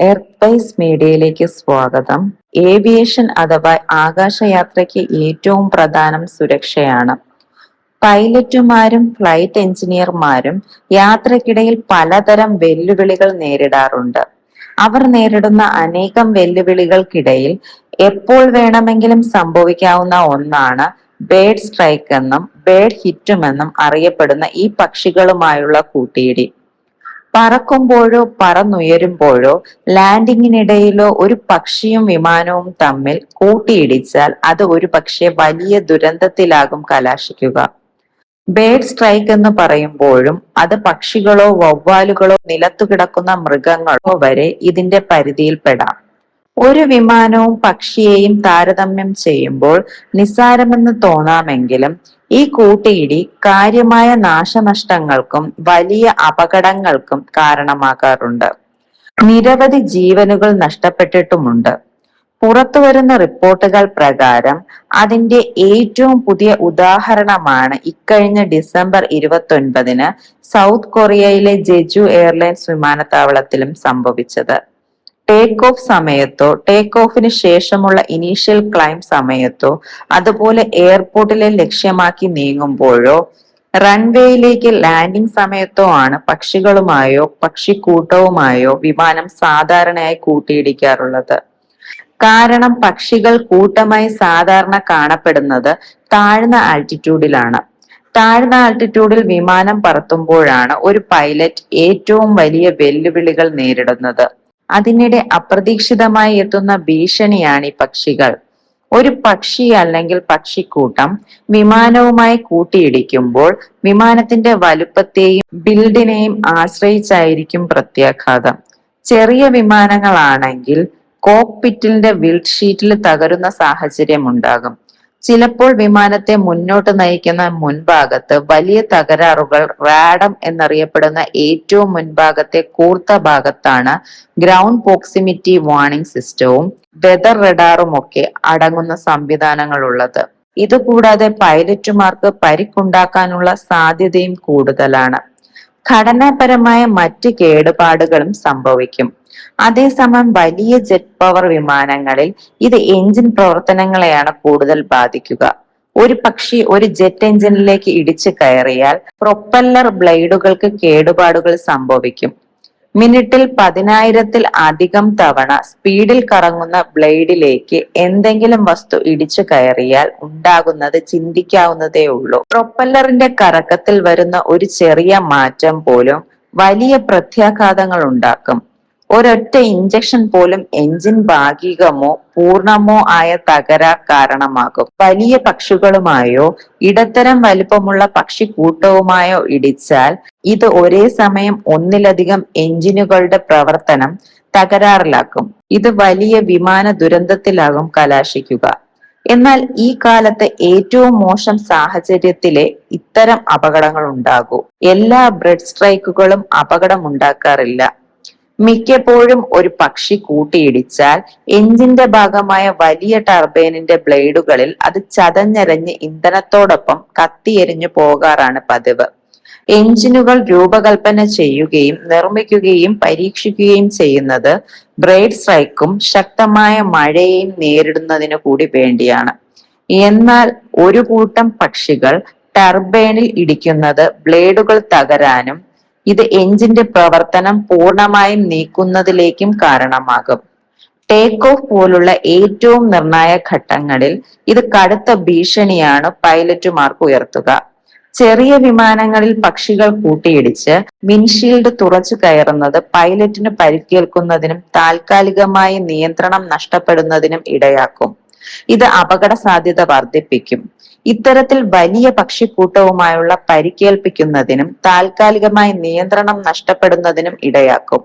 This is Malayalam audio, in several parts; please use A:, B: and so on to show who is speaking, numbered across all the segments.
A: എയർസ്പേസ് മീഡിയയിലേക്ക് സ്വാഗതം. ഏവിയേഷൻ അഥവാ ആകാശയാത്രയ്ക്ക് ഏറ്റവും പ്രധാനം സുരക്ഷയാണ്. പൈലറ്റുമാരും ഫ്ലൈറ്റ് എഞ്ചിനീയർമാരും യാത്രക്കിടയിൽ പലതരം വെല്ലുവിളികൾ നേരിടാറുണ്ട്. അവർ നേരിടുന്ന അനേകം വെല്ലുവിളികൾക്കിടയിൽ എപ്പോൾ വേണമെങ്കിലും സംഭവിക്കാവുന്ന ഒന്നാണ് ബേഡ് സ്ട്രൈക്ക് എന്നും ബേഡ് ഹിറ്റുമെന്നും അറിയപ്പെടുന്ന ഈ പക്ഷികളുമായുള്ള കൂട്ടിയിടി. പറക്കുമ്പോഴോ പറന്നുയരുമ്പോഴോ ലാൻഡിങ്ങിനിടയിലോ ഒരു പക്ഷിയും വിമാനവും തമ്മിൽ കൂട്ടിയിടിച്ചാൽ അത് ഒരു പക്ഷേ വലിയ ദുരന്തത്തിലാകും കലാശിക്കുക. ബേഡ് സ്ട്രൈക്ക് എന്ന് പറയുമ്പോഴും അത് പക്ഷികളോ വവ്വാലുകളോ നിലത്തു കിടക്കുന്ന മൃഗങ്ങളോ വരെ ഇതിന്റെ പരിധിയിൽപ്പെടാം. ഒരു വിമാനവും പക്ഷിയെയും താരതമ്യം ചെയ്യുമ്പോൾ നിസ്സാരമെന്ന് തോന്നാമെങ്കിലും ഈ കൂട്ടിയിടി കാര്യമായ നാശനഷ്ടങ്ങൾക്കും വലിയ അപകടങ്ങൾക്കും കാരണമാകാറുണ്ട്. നിരവധി ജീവനുകൾ നഷ്ടപ്പെട്ടിട്ടുമുണ്ട്. പുറത്തു വരുന്ന റിപ്പോർട്ടുകൾ പ്രകാരം അതിന്റെ ഏറ്റവും പുതിയ ഉദാഹരണമാണ് ഇക്കഴിഞ്ഞ ഡിസംബർ ഇരുപത്തി ഒൻപതിന് സൗത്ത് കൊറിയയിലെ ജെജു എയർലൈൻസ് വിമാനത്താവളത്തിലും സംഭവിച്ചത്. ടേക്ക് ഓഫ് സമയത്തോ ടേക്ക് ഓഫിന് ശേഷമുള്ള ഇനീഷ്യൽ ക്ലൈം സമയത്തോ അതുപോലെ എയർപോർട്ടിലെ ലക്ഷ്യമാക്കി നീങ്ങുമ്പോഴോ റൺവേയിലേക്ക് ലാൻഡിംഗ് സമയത്തോ ആണ് പക്ഷികളുമായോ പക്ഷിക്കൂട്ടവുമായോ വിമാനം സാധാരണയായി കൂട്ടിയിടിക്കാറുള്ളത്. കാരണം പക്ഷികൾ കൂട്ടമായി സാധാരണ കാണപ്പെടുന്നത് താഴ്ന്ന ആൾട്ടിറ്റ്യൂഡിലാണ് താഴ്ന്ന ആൾട്ടിറ്റ്യൂഡിൽ വിമാനം പറത്തുമ്പോഴാണ് ഒരു പൈലറ്റ് ഏറ്റവും വലിയ വെല്ലുവിളികൾ നേരിടുന്നത്. അതിനിടെ അപ്രതീക്ഷിതമായി എത്തുന്ന ഭീഷണിയാണ് ഈ പക്ഷികൾ. ഒരു പക്ഷി അല്ലെങ്കിൽ പക്ഷിക്കൂട്ടം വിമാനവുമായി കൂട്ടിയിടിക്കുമ്പോൾ വിമാനത്തിന്റെ വലുപ്പത്തെയും ബിൽഡിനെയും ആശ്രയിച്ചായിരിക്കും പ്രത്യാഘാതം. ചെറിയ വിമാനങ്ങളാണെങ്കിൽ കോക്പിറ്റിന്റെ വിൽഷീറ്റിൽ തകരുന്ന സാഹചര്യം ഉണ്ടാകും ചിലപ്പോൾ വിമാനത്തെ മുന്നോട്ട് നയിക്കുന്ന മുൻഭാഗത്ത് വലിയ തകരാറുകൾ റാഡം എന്നറിയപ്പെടുന്ന ഏറ്റവും മുൻഭാഗത്തെ കൂർത്ത ഭാഗത്താണ് ഗ്രൗണ്ട് പ്രോക്സിമിറ്റി വാണിംഗ് സിസ്റ്റവും വെതർ റഡാറും ഒക്കെ അടങ്ങുന്ന സംവിധാനങ്ങൾ ഉള്ളത് ഇതുകൂടാതെ പൈലറ്റുമാർക്ക് പരിക്കുണ്ടാക്കാനുള്ള സാധ്യതയും കൂടുതലാണ്. ഘടനാപരമായ മറ്റ് കേടുപാടുകളും സംഭവിക്കും. അതേസമയം വലിയ ജെറ്റ് പവർ വിമാനങ്ങളിൽ ഇത് എഞ്ചിൻ പ്രവർത്തനങ്ങളെയാണ് കൂടുതൽ ബാധിക്കുക. ഒരു പക്ഷി ഒരു ജെറ്റ് എഞ്ചിനിലേക്ക് ഇടിച്ചു കയറിയാൽ പ്രൊപ്പല്ലർ ബ്ലേഡുകൾക്ക് കേടുപാടുകൾ സംഭവിക്കും. മിനിറ്റിൽ പതിനായിരത്തിൽ അധികം തവണ സ്പീഡിൽ കറങ്ങുന്ന ബ്ലേഡിലേക്ക് എന്തെങ്കിലും വസ്തു ഇടിച്ചു കയറിയാൽ ഉണ്ടാകുന്നത് ചിന്തിക്കാവുന്നതേ ഉള്ളൂ. പ്രൊപ്പല്ലറിന്റെ കറക്കത്തിൽ വരുന്ന ഒരു ചെറിയ മാറ്റം പോലും വലിയ പ്രത്യാഘാതങ്ങൾ ഉണ്ടാക്കും. ഒരൊറ്റ ഇഞ്ചക്ഷൻ പോലും എഞ്ചിൻ ഭാഗികമോ പൂർണമോ ആയ തകരാർ കാരണമാകും. വലിയ പക്ഷികളുമായോ ഇടത്തരം വലുപ്പമുള്ള പക്ഷിക്കൂട്ടവുമായോ ഇടിച്ചാൽ ഇത് ഒരേ സമയം ഒന്നിലധികം എഞ്ചിനുകളുടെ പ്രവർത്തനം തകരാറിലാക്കും. ഇത് വലിയ വിമാന ദുരന്തത്തിലാകും കലാശിക്കുക. എന്നാൽ ഈ കാലത്ത് ഏറ്റവും മോശം സാഹചര്യത്തിലെ ഇത്തരം അപകടങ്ങൾ ഉണ്ടാകൂ എല്ലാ ബ്രെഡ് സ്ട്രൈക്കുകളും അപകടമുണ്ടാക്കാറില്ല. മിക്കപ്പോഴും ഒരു പക്ഷി കൂട്ടിയിടിച്ചാൽ എഞ്ചിന്റെ ഭാഗമായ വലിയ ടർബൈനിന്റെ ബ്ലേഡുകളിൽ അത് ചതഞ്ഞരഞ്ഞ് ഇന്ധനത്തോടൊപ്പം കത്തിയെരിഞ്ഞു പോകാറാണ് പതിവ്. എഞ്ചിനുകൾ രൂപകൽപ്പന ചെയ്യുകയും നിർമ്മിക്കുകയും പരീക്ഷിക്കുകയും ചെയ്യുന്നത് ബ്രേഡ് സ്ട്രൈക്കും ശക്തമായ മഴയെയും നേരിടുന്നതിനു കൂടി വേണ്ടിയാണ്. എന്നാൽ ഒരു കൂട്ടം പക്ഷികൾ ടർബൈനിൽ ഇടിക്കുന്നത് ബ്ലേഡുകൾ തകരാനും ഇത് എഞ്ചിന്റെ പ്രവർത്തനം പൂർണമായും നീക്കുന്നതിലേക്കും കാരണമാകും. ടേക്ക് ഓഫ് പോലുള്ള ഏറ്റവും നിർണായക ഘട്ടങ്ങളിൽ ഇത് കടുത്ത ഭീഷണിയാണ് പൈലറ്റുമാർക്ക് ഉയർത്തുക. ചെറിയ വിമാനങ്ങളിൽ പക്ഷികൾ കൂട്ടിയിടിച്ച് വിൻഷീൽഡ് തുറച്ചു കയറുന്നത് പൈലറ്റിന് പരിക്കേൽക്കുന്നതിനും താൽക്കാലികമായി നിയന്ത്രണം നഷ്ടപ്പെടുന്നതിനും ഇടയാക്കും. ഇത് അപകട സാധ്യത വർദ്ധിപ്പിക്കും. ഇത്തരത്തിൽ വലിയ പക്ഷിക്കൂട്ടവുമായുള്ള പരിക്കേൽപ്പിക്കുന്നതിനും താൽക്കാലികമായി നിയന്ത്രണം നഷ്ടപ്പെടുന്നതിനും ഇടയാക്കും.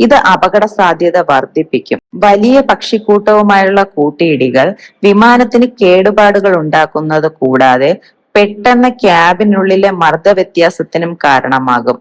A: ഇത് അപകട സാധ്യത വർദ്ധിപ്പിക്കും. വലിയ പക്ഷിക്കൂട്ടവുമായുള്ള കൂട്ടിയിടികൾ വിമാനത്തിന് കേടുപാടുകൾ ഉണ്ടാക്കുന്നത് കൂടാതെ പെട്ടെന്ന് ക്യാബിനുള്ളിലെ മർദ്ദ വ്യത്യാസത്തിനും കാരണമാകും.